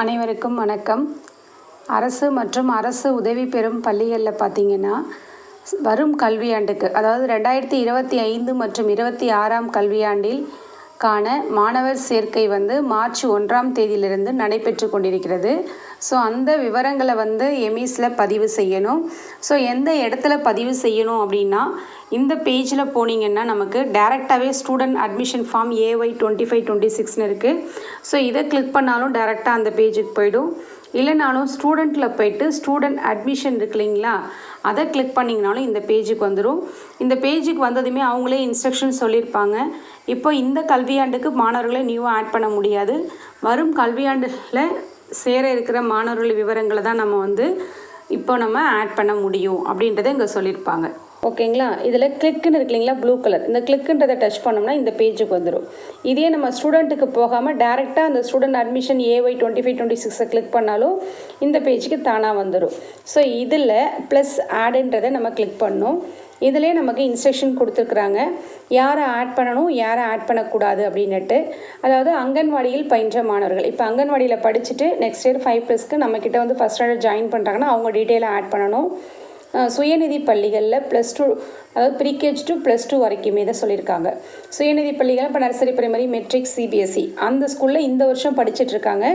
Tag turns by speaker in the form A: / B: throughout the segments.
A: அனைவருக்கும் வணக்கம். அரசு மற்றும் அரசு உதவி பெறும் பள்ளிகளில் பார்த்தீங்கன்னா வரும் கல்வியாண்டுக்கு அதாவது ரெண்டாயிரத்தி இருபத்தி ஐந்து மற்றும் இருபத்தி ஆறாம் கல்வியாண்டில் காண மாணவர் சேர்க்கை வந்து மார்ச் ஒன்றாம் தேதியிலிருந்து நடைபெற்று கொண்டிருக்கிறது. ஸோ அந்த விவரங்களை வந்து எமிஸில் பதிவு செய்யணும். ஸோ எந்த இடத்துல பதிவு செய்யணும் அப்படின்னா இந்த பேஜில் போனீங்கன்னா நமக்கு டேரெக்டாகவே student admission form A Y twenty five twenty சிக்ஸ்னு இருக்குது ஸோ இதை கிளிக் பண்ணாலும் டேரெக்டாக அந்த பேஜுக்கு போயிடும். இல்லைனாலும் ஸ்டூடெண்ட்டில் போயிட்டு ஸ்டூடெண்ட் அட்மிஷன் இருக்கு இல்லைங்களா அதை கிளிக் பண்ணிங்கனாலும் இந்த பேஜுக்கு வந்துடும் இந்த பேஜுக்கு வந்ததுமே அவங்களே இன்ஸ்ட்ரக்ஷன் சொல்லியிருப்பாங்க. இப்போ இந்த கல்வியாண்டுக்கு மாணவர்களை நியூவாக ஆட் பண்ண முடியாது. வரும் கல்வியாண்டில் சேர இருக்கிற மாணவர்கள் விவரங்களை தான் நம்ம வந்து இப்போ நம்ம ஆட் பண்ண முடியும் அப்படின்றத இங்கே சொல்லியிருப்பாங்க. ஓகேங்களா? இதில் கிளிக்குன்னு இருக்கு இல்லைங்களா? ப்ளூ கலர் இந்த கிளிக்குன்றதை டச் பண்ணோம்னா இந்த பேஜுக்கு வந்துடும் இதே நம்ம ஸ்டூடெண்ட்டுக்கு போகாமல் டேரெக்டாக அந்த student admission A Y twenty five twenty சிக்ஸை கிளிக் பண்ணாலும் இந்த பேஜுக்கு தானாக வந்துடும் ஸோ இதில் ப்ளஸ் ஆடுன்றதை நம்ம கிளிக் பண்ணோம். இதிலே நமக்கு இன்ஸ்ட்ரக்ஷன் கொடுத்துருக்குறாங்க. யாரை ஆட் பண்ணணும் யாரை ஆட் பண்ணக்கூடாது அப்படின்னுட்டு. அதாவது அங்கன்வாடியில் பயின்ற மாணவர்கள். இப்போ அங்கன்வாடியில் படிச்சுட்டு நெக்ஸ்ட் இயர் ஃபைவ் ப்ளஸ்க்கு நம்மக்கிட்ட வந்து ஃபஸ்ட் ஸ்டாண்டர்ட் ஜாயின் பண்ணுறாங்கன்னா அவங்க டீட்டெயிலாக ஆட் பண்ணணும். சுயநிதி பள்ளிகளில் ப்ளஸ் டூ அதாவது pre KG to plus two வரைக்குமே தான் சொல்லியிருக்காங்க. சுயநிதி பள்ளிகள் இப்போ நர்சரி பிரைமரி மெட்ரிக் சிபிஎஸ்சி அந்த ஸ்கூலில் இந்த வருஷம் படிச்சுட்டு இருக்காங்க.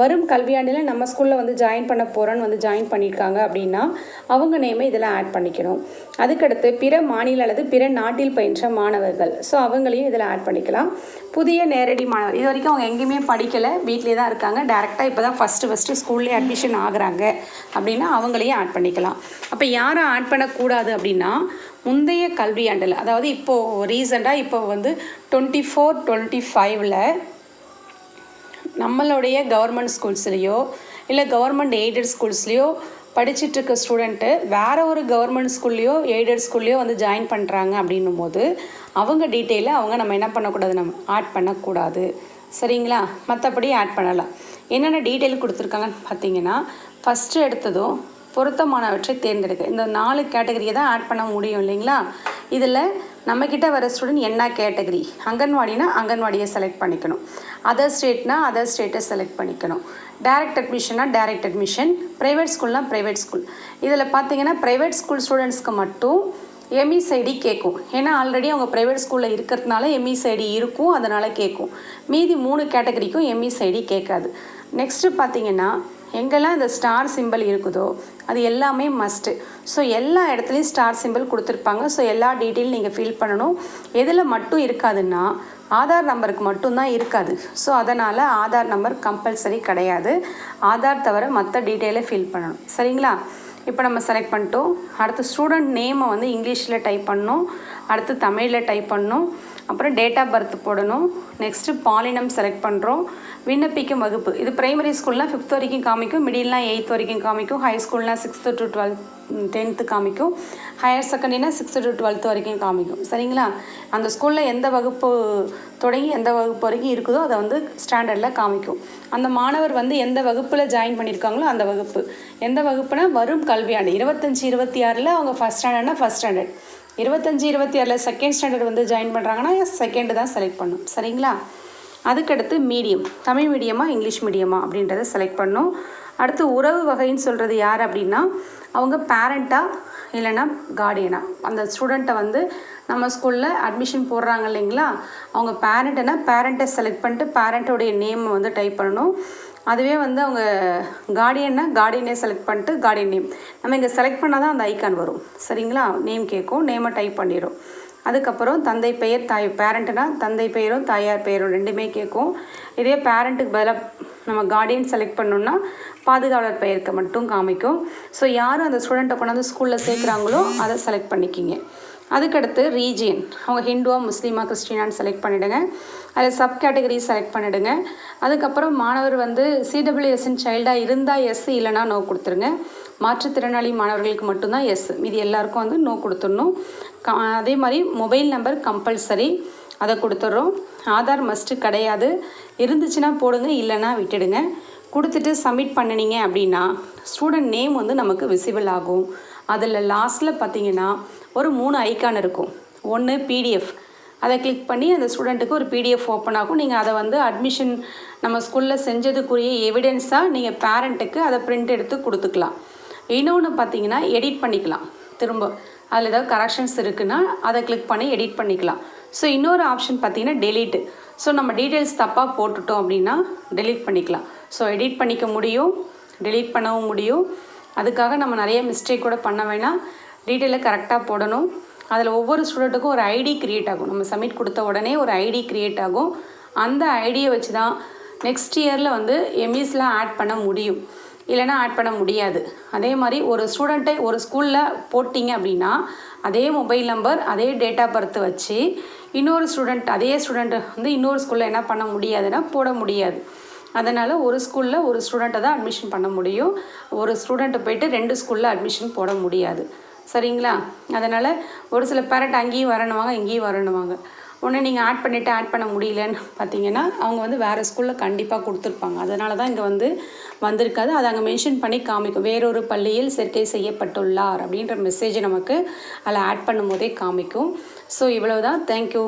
A: வரும் கல்வியாண்டில் நம்ம ஸ்கூலில் வந்து ஜாயின் பண்ண போகிறோன்னு வந்து ஜாயின் பண்ணியிருக்காங்க அப்படின்னா அவங்க நேமை இதில் ஆட் பண்ணிக்கணும். அதுக்கடுத்து பிற மாநில அல்லது பிற நாட்டில் பயின்ற மாணவர்கள். ஸோ அவங்களையும் இதில் ஆட் பண்ணிக்கலாம். புதிய நேரடி மாணவர். இது வரைக்கும் அவங்க எங்கேயுமே படிக்கலை. வீட்டிலே தான் இருக்காங்க. டேரெக்டாக இப்போ தான் ஃபஸ்ட்டு ஃபஸ்ட்டு ஸ்கூல்லேயே அட்மிஷன் ஆகுறாங்க. அப்படின்னா அவங்களையும் ஆட் பண்ணிக்கலாம். அப்போ யாரை ஆட் பண்ணக்கூடாது அப்படின்னா முந்தைய கல்வியாண்டில் அதாவது இப்போது ரீசெண்டாக இப்போ வந்து டுவெண்ட்டி ஃபோர் டுவெண்ட்டி ஃபைவ்ல நம்மளுடைய கவர்மெண்ட் ஸ்கூல்ஸ்லேயோ இல்லை கவர்மெண்ட் எய்டட் ஸ்கூல்ஸ்லேயோ படிச்சுட்ருக்க ஸ்டூடெண்ட்டு வேறு ஒரு கவர்மெண்ட் ஸ்கூல்லையோ எய்டட் ஸ்கூல்லையோ வந்து ஜாயின் பண்ணுறாங்க அப்படின்னும் போது அவங்க டீட்டெயிலை அவங்க நம்ம என்ன பண்ணக்கூடாது? நம்ம ஆட் பண்ணக்கூடாது. சரிங்களா? மற்றபடி ஆட் பண்ணலாம். என்னென்ன டீட்டெயில் கொடுத்துருக்காங்கன்னு பார்த்தீங்கன்னா ஃபஸ்ட்டு எடுத்ததும் பொருத்தமானவற்றை தேர்ந்தெடுக்க. இந்த நாலு கேட்டகரியை தான் ஆட் பண்ண முடியும் இல்லைங்களா? இதில் நம்மக்கிட்ட வர ஸ்டூடெண்ட் என்ன கேட்டகரி? அங்கன்வாடினா அங்கன்வாடியை செலக்ட் பண்ணிக்கணும். அதர் ஸ்டேட்னா அதர் ஸ்டேட்டை செலக்ட் பண்ணிக்கணும். டைரக்ட் அட்மிஷன்னா டைரக்ட் அட்மிஷன் ப்ரைவேட் ஸ்கூல்னால் ப்ரைவேட் ஸ்கூல் இதில் பார்த்தீங்கன்னா ப்ரைவேட் ஸ்கூல் ஸ்டூடெண்ட்ஸ்க்கு மட்டும் எம்இஸ் ஐடி கேட்கும் ஏன்னா ஆல்ரெடி அவங்க ப்ரைவேட் ஸ்கூலில் இருக்கிறதுனால எம்இசைடி ஐடி இருக்கும் அதனால் கேட்கும் மீதி மூணு கேட்டகரிக்கும் எம்இசைடி ஐடி கேட்காது. நெக்ஸ்ட்டு பார்த்தீங்கன்னா எங்கெல்லாம் இந்த ஸ்டார் சிம்பிள் இருக்குதோ அது எல்லாமே மஸ்ட்டு ஸோ எல்லா இடத்துலையும் ஸ்டார் சிம்பிள் கொடுத்துருப்பாங்க. ஸோ எல்லா டீட்டெயில் நீங்கள் ஃபில் பண்ணணும். எதில் மட்டும் இருக்காதுன்னா ஆதார் நம்பருக்கு மட்டும்தான் இருக்காது. ஸோ அதனால் ஆதார் நம்பர் கம்பல்சரி கிடையாது. ஆதார் தவிர மற்ற டீட்டெயிலை ஃபில் பண்ணணும். சரிங்களா? இப்போ நம்ம செலக்ட் பண்ணிட்டோம். அடுத்து ஸ்டூடெண்ட் நேமை வந்து இங்கிலீஷில் டைப் பண்ணணும். அடுத்து தமிழில் டைப் பண்ணணும். அப்புறம் டேட் ஆஃப் பர்த் போடணும். நெக்ஸ்ட்டு பாலினம் செலக்ட் பண்ணுறோம் விண்ணப்பிக்கும் வகுப்பு. இது ப்ரைமரி ஸ்கூல்னால் ஃபிஃப்த் வரைக்கும் காமிக்கும். மிடில்னால் எயித் வரைக்கும் காமிக்கும். ஹை ஸ்கூல்னால் சிக்ஸ்த்து டு டுவெல்த் டென்த்து காமிக்கும். ஹையர் செகண்டரினா சிக்ஸ்த்து டு டுவெல்த் வரைக்கும் காமிக்கும். சரிங்களா? அந்த ஸ்கூலில் எந்த வகுப்பு தொடங்கி எந்த வகுப்பு வரைக்கும் இருக்குதோ அதை வந்து ஸ்டாண்டர்டில் காமிக்கும். அந்த மாணவர் வந்து எந்த வகுப்பில் ஜாயின் பண்ணியிருக்காங்களோ அந்த வகுப்பு. எந்த வகுப்புனா? வரும் கல்வியாண்டு இருபத்தஞ்சி இருபத்தி ஆறில் அவங்க ஃபஸ்ட் ஸ்டாண்டர்ட்னா ஃபஸ்ட் ஸ்டாண்டர்ட் இருபத்தஞ்சி இருபத்தி ஆறில் செகண்ட் ஸ்டாண்டர்ட் வந்து ஜாயின் பண்ணுறாங்கன்னா செகண்டு தான் செலக்ட் பண்ணும். சரிங்களா? அதுக்கடுத்து மீடியம் தமிழ் மீடியமா இங்கிலீஷ் மீடியமா அப்படின்றத செலக்ட் பண்ணும். அடுத்து உறவு வகைன்னு சொல்கிறது யார் அப்படின்னா அவங்க பேரண்ட்டாக இல்லைன்னா கார்டியனா அந்த ஸ்டூடெண்ட்டை வந்து நம்ம ஸ்கூலில் அட்மிஷன் போடுறாங்க இல்லைங்களா? அவங்க பேரண்ட்டுனா பேரண்ட்டை செலக்ட் பண்ணிட்டு பேரண்ட்டோடைய நேமை வந்து டைப் பண்ணணும். அதுவே வந்து அவங்க கார்டியன்னா கார்டியனே செலக்ட் பண்ணிட்டு கார்டியன் நேம் நம்ம இங்கே செலக்ட் பண்ணால் தான் அந்த ஐக்கான் வரும். சரிங்களா? நேம் கேட்கும் நேமை டைப் பண்ணிடும். அதுக்கப்புறம் தந்தை பெயர் தாய் பேரண்ட்னா தந்தை பெயரும் தாயார் பெயரும் ரெண்டுமே கேட்கும். இதே பேரண்ட்டுக்கு பதிலாக நம்ம கார்டியன் செலக்ட் பண்ணோம்னா பாதுகாவலர் பெயருக்கு மட்டும் காமிக்கும். ஸோ யார் அந்த ஸ்டூடெண்ட்டை கொண்டாந்து ஸ்கூலில் சேர்க்குறாங்களோ அதை செலக்ட் பண்ணிக்கிங்க. அதுக்கடுத்து ரீஜியன் அவங்க ஹிந்துவா முஸ்லீமா கிறிஸ்டினான்னு செலக்ட் பண்ணிவிடுங்க அதில் சப் கேட்டகரி செலக்ட் பண்ணிவிடுங்க அதுக்கப்புறம் மாணவர் வந்து சிடபிள்யூஎஸ்என் சைல்டாக இருந்தால் எஸ் இல்லைனா நோ கொடுத்துருங்க. மாற்றுத்திறனாளி மாணவர்களுக்கு மட்டும்தான் எஸ் மீதி எல்லாருக்கும் வந்து நோ கொடுத்துடணும். க அதே மாதிரி மொபைல் நம்பர் கம்பல்சரி அதை கொடுத்துட்றோம். ஆதார் மஸ்ட்டு கிடையாது. இருந்துச்சுன்னா போடுங்க இல்லைன்னா விட்டுடுங்க. கொடுத்துட்டு சப்மிட் பண்ணினீங்க அப்படின்னா ஸ்டூடெண்ட் நேம் வந்து நமக்கு விசிபிள் ஆகும். அதில் லாஸ்ட்டில் பார்த்தீங்கன்னா ஒரு மூணு ஐக்கான் இருக்கும். ஒன்று பிடிஎஃப் அதை கிளிக் பண்ணி அந்த ஸ்டூடெண்ட்டுக்கு ஒரு பிடிஎஃப் ஓப்பன் ஆகும். நீங்கள் அதை வந்து அட்மிஷன் நம்ம ஸ்கூலில் செஞ்சதுக்குரிய எவிடென்ஸாக நீங்கள் பேரண்ட்டுக்கு அதை பிரிண்ட் எடுத்து கொடுத்துக்கலாம். இன்னொன்று பார்த்தீங்கன்னா எடிட் பண்ணிக்கலாம். திரும்ப அதில் ஏதாவது கரெக்ஷன்ஸ் இருக்குன்னா அதை கிளிக் பண்ணி எடிட் பண்ணிக்கலாம். ஸோ இன்னொரு ஆப்ஷன் பார்த்தீங்கன்னா டெலீட்டு ஸோ நம்ம டீட்டெயில்ஸ் தப்பாக போட்டுட்டோம் அப்படின்னா டெலீட் பண்ணிக்கலாம். ஸோ எடிட் பண்ணிக்க முடியும் டெலீட் பண்ணவும் முடியும். அதுக்காக நம்ம நிறைய மிஸ்டேக் கூட பண்ண வேணாம். டீட்டெயிலை கரெக்டாக போடணும். அதில் ஒவ்வொரு ஸ்டூடெண்ட்டுக்கும் ஒரு ஐடி க்ரியேட் ஆகும். நம்ம சப்மிட் கொடுத்த உடனே ஒரு ஐடி க்ரியேட் ஆகும். அந்த ஐடியை வச்சு தான் நெக்ஸ்ட் இயரில் வந்து எம்இஸ்லாம் ஆட் பண்ண முடியும். இல்லைன்னா ஆட் பண்ண முடியாது. அதே மாதிரி ஒரு ஸ்டூடெண்ட்டை ஒரு ஸ்கூலில் போட்டிங்க அப்படின்னா அதே மொபைல் நம்பர் அதே டேட் ஆஃப் பர்த் வச்சு இன்னொரு ஸ்டூடெண்ட் அதே ஸ்டூடெண்ட் வந்து இன்னொரு ஸ்கூலில் என்ன பண்ண முடியாதுன்னா போட முடியாது. அதனால் ஒரு ஸ்கூலில் ஒரு ஸ்டூடெண்ட்டை தான் அட்மிஷன் பண்ண முடியும். ஒரு ஸ்டூடெண்ட்டை போயிட்டு ரெண்டு ஸ்கூலில் அட்மிஷன் போட முடியாது. சரிங்களா? அதனால் ஒரு சில பேரண்ட் அங்கேயும் வரணுவாங்க இங்கேயும் வரணுவாங்க. ஒன்று நீங்கள் ஆட் பண்ணிவிட்டு ஆட் பண்ண முடியலன்னு பார்த்தீங்கன்னா அவங்க வந்து வேறு ஸ்கூலில் கண்டிப்பாக கொடுத்துருப்பாங்க. அதனால தான் இங்கே வந்து வந்திருக்காது. அதை அங்கே மென்ஷன் பண்ணி காமிக்கும். வேறொரு பள்ளியில் சேர்க்கை செய்யப்பட்டுள்ளார் அப்படின்ற மெசேஜ் நமக்கு அதில் ஆட் பண்ணும்போதே காமிக்கும். ஸோ இவ்வளவு தான் தேங்க்யூ